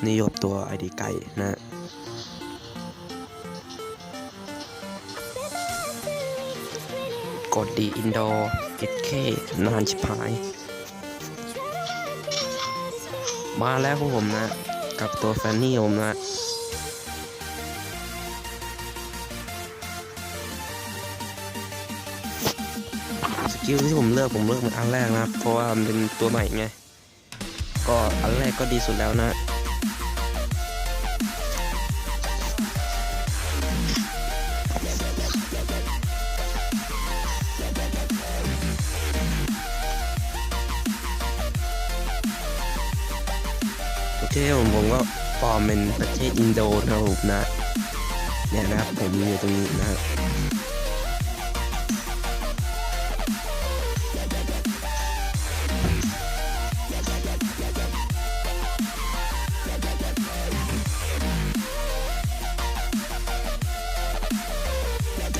นะนี่ยกตัวไอดีไก่นะกดดีอินโดเอ็ดเคนานชิบหาย มาแล้วครับผมนะ กับตัวแฟนนี่ผมนะสกิลที่ผมเลือกผมเลือกมันอันแรกนะเพราะว่ามันเป็นตัวใหม่ไง ก็อันแรกก็ดีสุดแล้วนะ โอเคผมผมก็ปลอมเป็นประเทศอินโดนะครับผมนะเนี่ยนะครับผมอยู่ตรงนี้นะครับ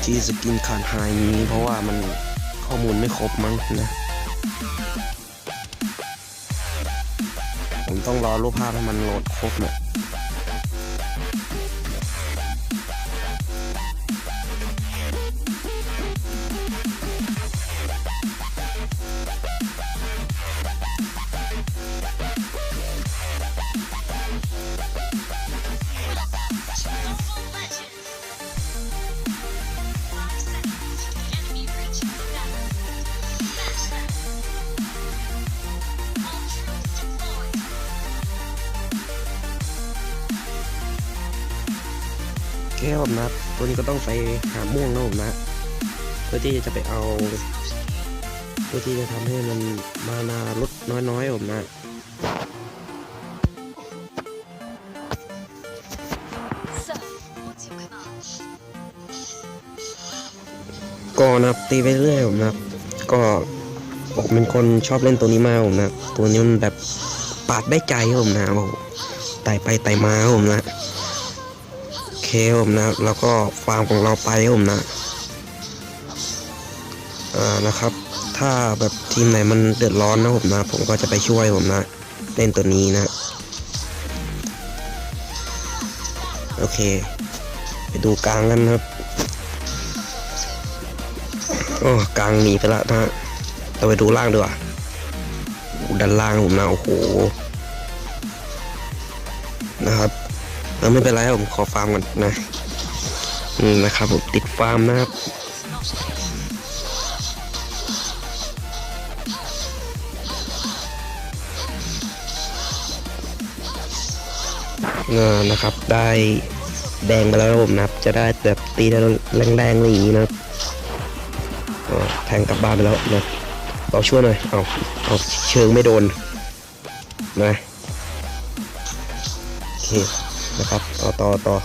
ที่สกินขาดหายนี้เพราะว่ามันข้อมูลไม่ครบมั้งนะ ต้องรอรูปภาพให้มันโหลดครบเนะ เคครับผมนะตัวนี้ก็ต้องไปหาม่วงนะผมนะ เพื่อที่จะไปเอา เพื่อที่จะทำให้มันมานาลดน้อยๆผมนะ So, what's your command? ก็นะครับตีไปเรื่อยผมนะก็ผมเป็นคนชอบเล่นตัวนี้มากผมนะ ตัวนี้มันแบบปาดได้ใจผมนะโอ้ไต่ไปไต่มาผมนะ ผมนะแล้วก็ฟาร์มของเราไปผมนะอ่านะครับ ถ้าแบบทีมไหนมันเดือดร้อนนะผมนะ ผมก็จะไปช่วยผมนะ เล่นตัวนี้นะ โอเค ไปดูกลางกันนะครับโอ้กลางหนีไปละนะเราไปดูล่างดีกว่าด้านล่างผมนะโอ้โห ไม่เป็นไรครับผมขอฟาร์มก่อนนะอืมนะครับผมติดฟาร์มนะครับเออนะครับได้แดงไปแล้วครับผมนะครับ จะได้แบบตีได้แรงๆอะไรอย่างนี้นะครับอ๋อแทงกลับบ้านไปแล้วนะเราช่วยหน่อย เอาเอาเชิงไม่โดนนะโอเค นะครับเอต่อต่อ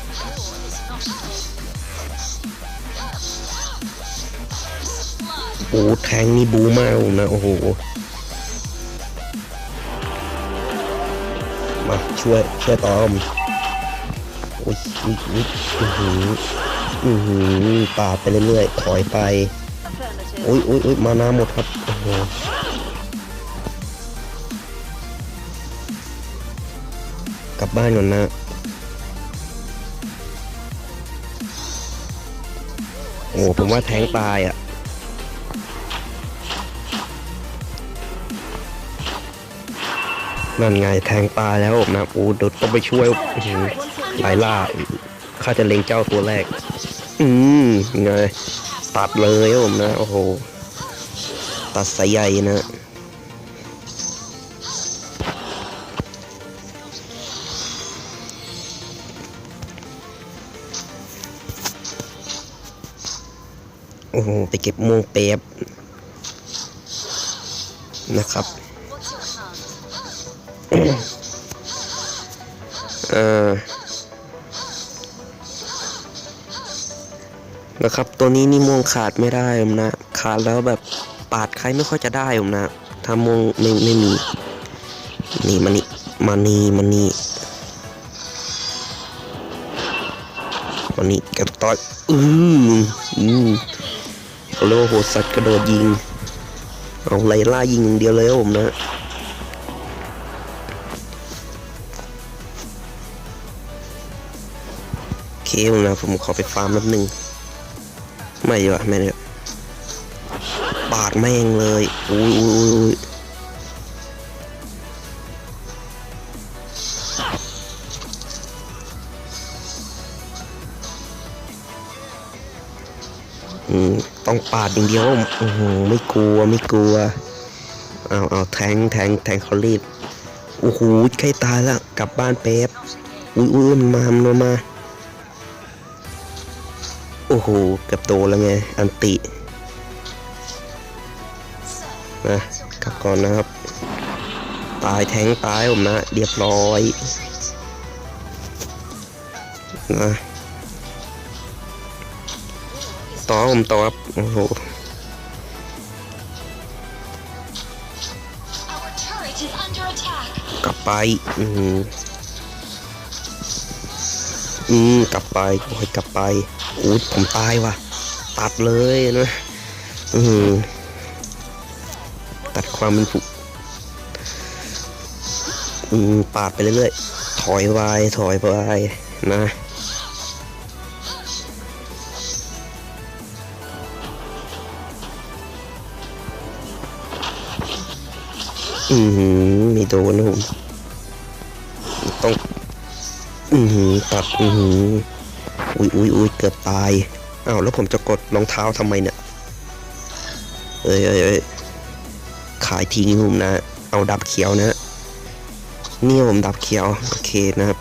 โอ้แทงนี่บูมากนะ โอ้โห มาช่วยช่วยต่อมโอ้ยอุ๊ยอุ๊ยอื้อหืออือหือปาไปเรื่อยๆถอยไป Affirmative. อุ้ยอุ้ยอุ้ยมานาหมดครับโอ้โหกลับบ้านก่อนนะ โอ้ผมว่าแทงตายอะนั่นไงแทงตายแล้วนะโอ้เดี๋ยวต้องไปช่วยหลายล่าข้าจะเล็งเจ้าตัวแรก อืมไงตัดเลยผมนะ โอ้โห ตัดสายใยนะ โอ้โหไปเก็บโมงเป๊บนะครับเออนะครับตัวนี้นี่ม่วงขาดไม่ได้ผมนะ ขาดแล้วแบบปาดใครไม่ค่อยจะได้ผมนะถ้าม่วงไม่ไม่มี นี่มานี่มานี่มานี่มานี่กับต่อยอืออือ เขาเรียกว่าโหสัตว์กระโดดยิงเอาไล่ล่ายิงอย่างเดียวเลยผมนะโอเคผมนะผมขอไปฟาร์มนิดนึง ไม่ดีกว่าไม่เดีปาดแม่งเลยอุ้ยอุ้ยอุ้ย ต้องปาดอย่างเดียวโอ้โหไม่กลัวไม่กลัวเอาเอาแทงแทงแทงเขารีบโอ้โหใกล้ตายแล้วกลับบ้านแป๊บอุ้ยอุ้ยมันมามันมาโอ้โหเกือบโดนแล้วไงอันติ Sir, นะกลับก่อนนะครับ ตายแทงตายผมนะ เรียบร้อยนะ ต่อผมต่อครับโอ้โหกลับไป อืมอืมกลับไปโอ้ยกลับไปอู้ผมตายว่ะ ตัดเลยนะอืมตัดความเป็นผู้อืมปาดไปเรื่อยๆถอยไปถอยไปนะ อือหือไม่โดนนะผมต้อง อือหือตัดอือหืออุ้ยอุ้ยอุ้ยเกือบตายอ้าวแล้วผมจะกดรองเท้าทำไมเนี่ยเอ้ยเอ้ยเอ้ยขายทิ้งผมนะ เอาดับเขียวนะเนี่ยผมดับเขียวโอเคนะครับ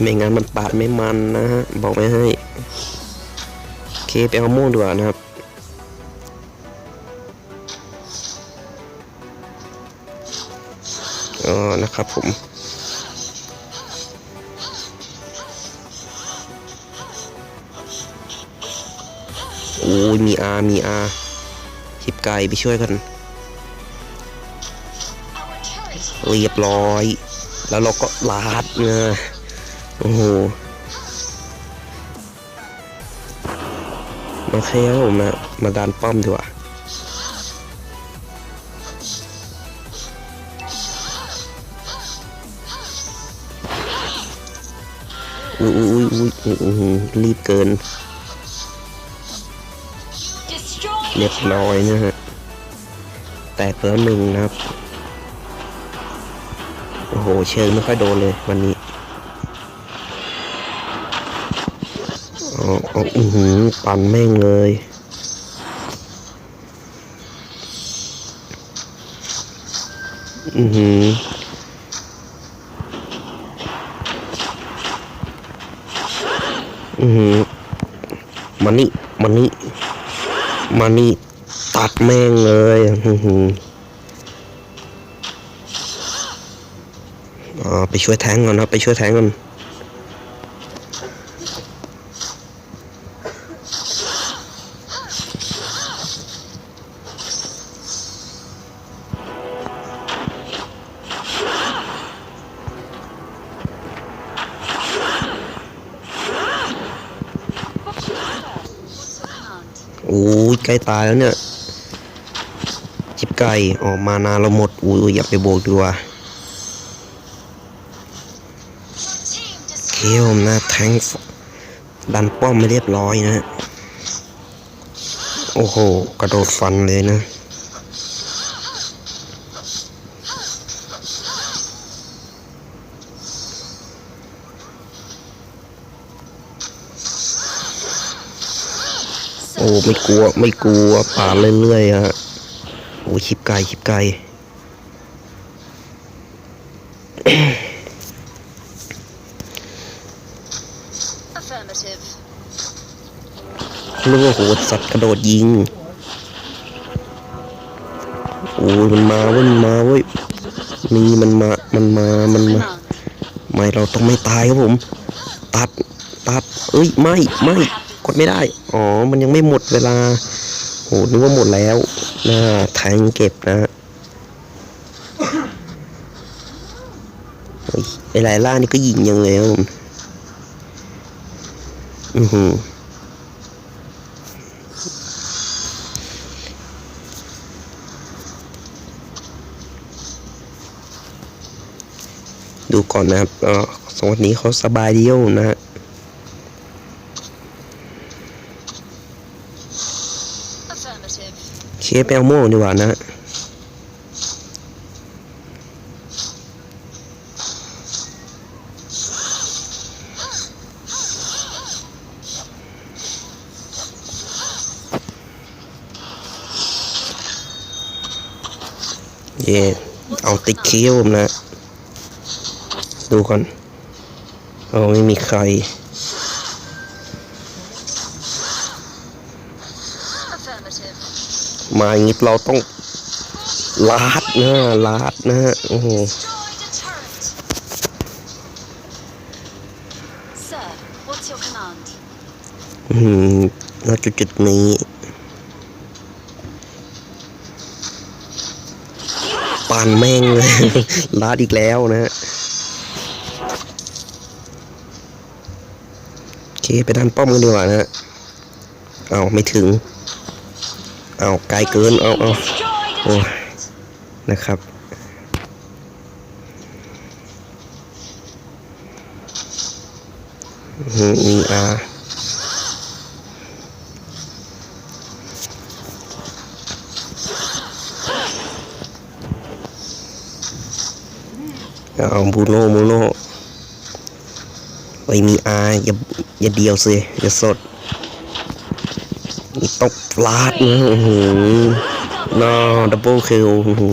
ไม่งั้นมันปาดไม่มันนะฮะบอกไม่ให้ โอเคไปเอาม่วงดีกว่านะครับ อ๋อนะครับผมโอ้ยมีอามีอาหิบไก่ไปช่วยกัน เรียบร้อย แล้วเราก็ลาดนะโอ้โหโอเคครับผมนะมาดันป้อมดีกว่า อุ้ยอุ้ยอุ้ยอุ้ยรีบเกิน เรียบร้อยนะฮะ แตกไปแล้วหนึ่งนะครับ โอ้โห เชิงไม่ค่อยโดนเลยวันนี้อ๋ออ๋ออือหือปั่นแม่งเลย อือหือ อือหือมานี่มานี่มานี่ตัดแม่งเลยอือหืออ๋อไปช่วยแทงก่อนนะไปช่วยแทงก่อน โอ้ยใกล้ตายแล้วเนี่ย จิบไก่ออกมานานเราหมดอุ้ยอย่าไปโบกดีกว่าเคผมนะแทงดันป้อมไม่เรียบร้อยนะ โอ้โห กระโดดฟันเลยนะ โอ้ไม่กลัวไม่กลัวป่าดเรื่อยๆฮะโอ้ชิบไก่ชิบไก่ Affirmative. นึกว่าโหสัตว์กระโดดยิง โอ้ยมันมาเว้ยมันมาเว้ยนี่มันมา มันมา มันมา Command. ไม่เราต้องไม่ตายครับผม ตัด ตัด เอ้ย ไม่ ไม่ กดไม่ได้ อ๋อ มันยังไม่หมดเวลาโหนึกว่าหมดแล้วน่าแทงเก็บนะเฮ้ยไอหลายล่านี่ก็ยิงยังเลยครับผมอือหือดูก่อนนะครับเออสองคนนี้เขาสบายดีอยู่นะฮะ เคไปเอาโม่วงดีกว่านะ เย่เอาติดเคี้ยวผมนะ ดูก่อนเอาไม่มีใคร มาอย่างนี้เราต้องลาดนะลาดนะฮะโอ้โห Destroyed a turret. Sir, what's your command? อืมณจุดจุดๆนี้ปานแม่งเลยลาดอีกแล้วนะฮะโอเคไปด้านป้อมกันดีกว่านะฮะเอาไม่ถึง เอาไกลเกิน เอาเอาโอ้ยนะครับ มีอาเอาบูโน่บูโน่ไปมีอาอย่าอย่าเดียวสิอย่าสด ตกฟลาดนะโอ้โห no double kill โอ้โห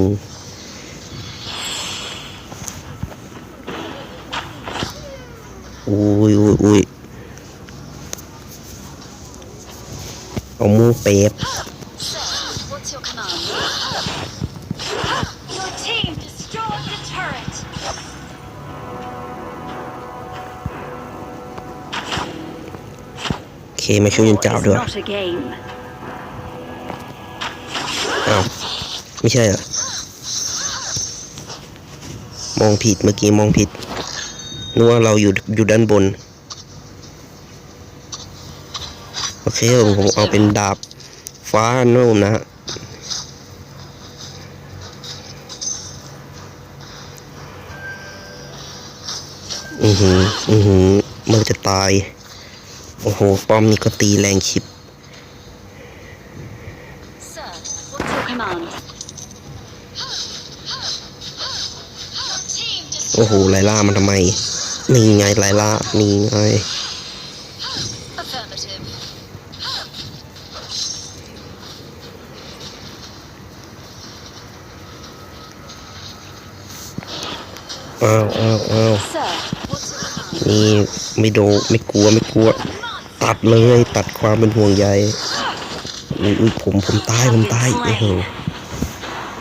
อุ้ยอุ้ยอุ้ยเอามูเป๊บ มาช่วยยันเจ้าด้วย Not a game. อ้าวไม่ใช่เหรอมองผิดเมื่อกี้มองผิดนึกว่าเราอยู่อยู่ด้านบน โอเคผมผมเอาเป็นดาบฟ้าโน่นนะฮะอือหือ อือหือ มันจะตาย โอ้โห ป้อมนี่ก็ตีแรงชิบ Sir, what's your command? Your team โอ้โห destroyed. ไลล่ามันทำไม นี่ไงไลล่า นี่ไง Affirmative. อ้าวอ้าวอ้าว Sir, what's your command? นี่ไม่โดนไม่กลัว ไม่กลัว ตัดเลยตัดความเป็นห่วงใยอุ้ยผมผมตายผมตายโอ้โห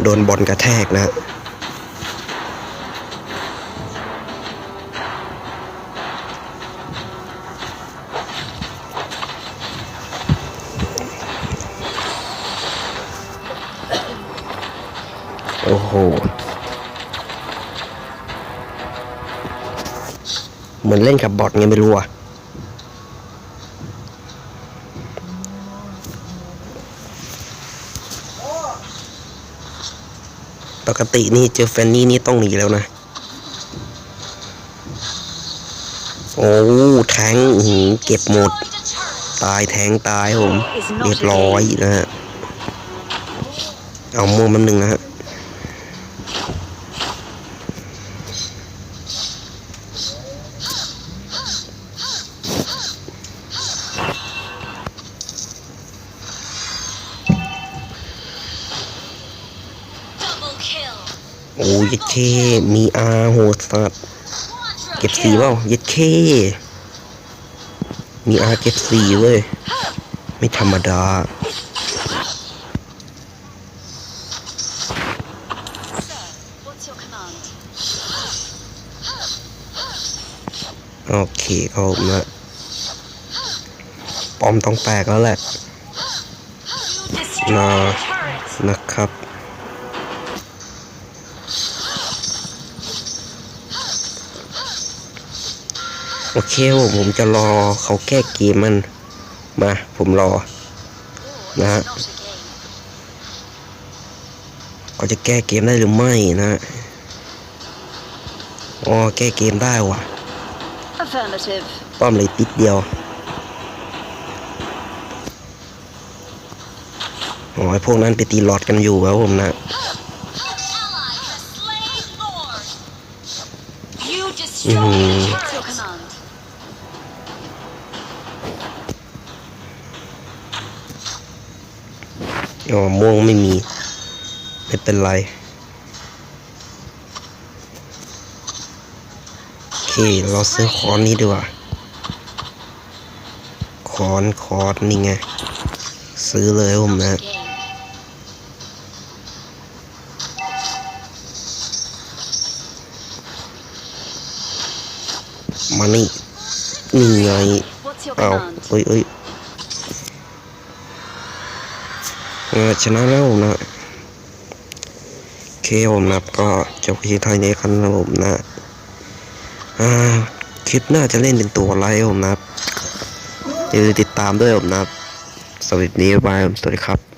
โดนบอลกระแทกนะโอ้โห เหมือนเล่นกับบอทไงไม่รู้อะ ปกตินี่เจอแฟนนี่นี่ต้องหนีแล้วนะ โอ้แทงหืเก็บหมด ตายแทงตายผม เรียบร้อยนะฮะ เอาโม่มันหนึ่งนะฮะ โอ้ยเค มีอาโหดสัตว์เก็บสีเปล่ายัดเค มีอาเก็บสีเว้ย ไม่ธรรมดา โอเค เอาละปอมต้องแตกแล้วแหละ Destroyed Nah. a turret. นะครับ โอเคผมผมจะรอเขาแก้เกมมันมาผมรอ War is Nah. not a game. เขาจะแก้เกมได้หรือไม่นะโออ๋อแก้เกมได้ว่ะ Affirmative. ป้อมเลยติดเดียวอ๋อไอพวกนั้นไปตีหลอดกันอยู่ครับผมนะ Ally has อ๋อม่วงไม่มี ไม่เป็นไร โอเค เราซื้อคอนนี้ดีกว่าคอนคอนนี่ไง ซื้อเลยผมนะ Game. มานี่นี่ไง What's your เอา command? เอ้ยเอ้ยเออชนะแล้วผมนะโอเคผมนะก็จบคลิปไทยนี้ครับผมนะอ่าคลิปหน้าจะเล่นเป็นตัวอะไรผมนะอย่าลืมติดตามด้วยผมนะสวัสดีบายสวัสดีครับ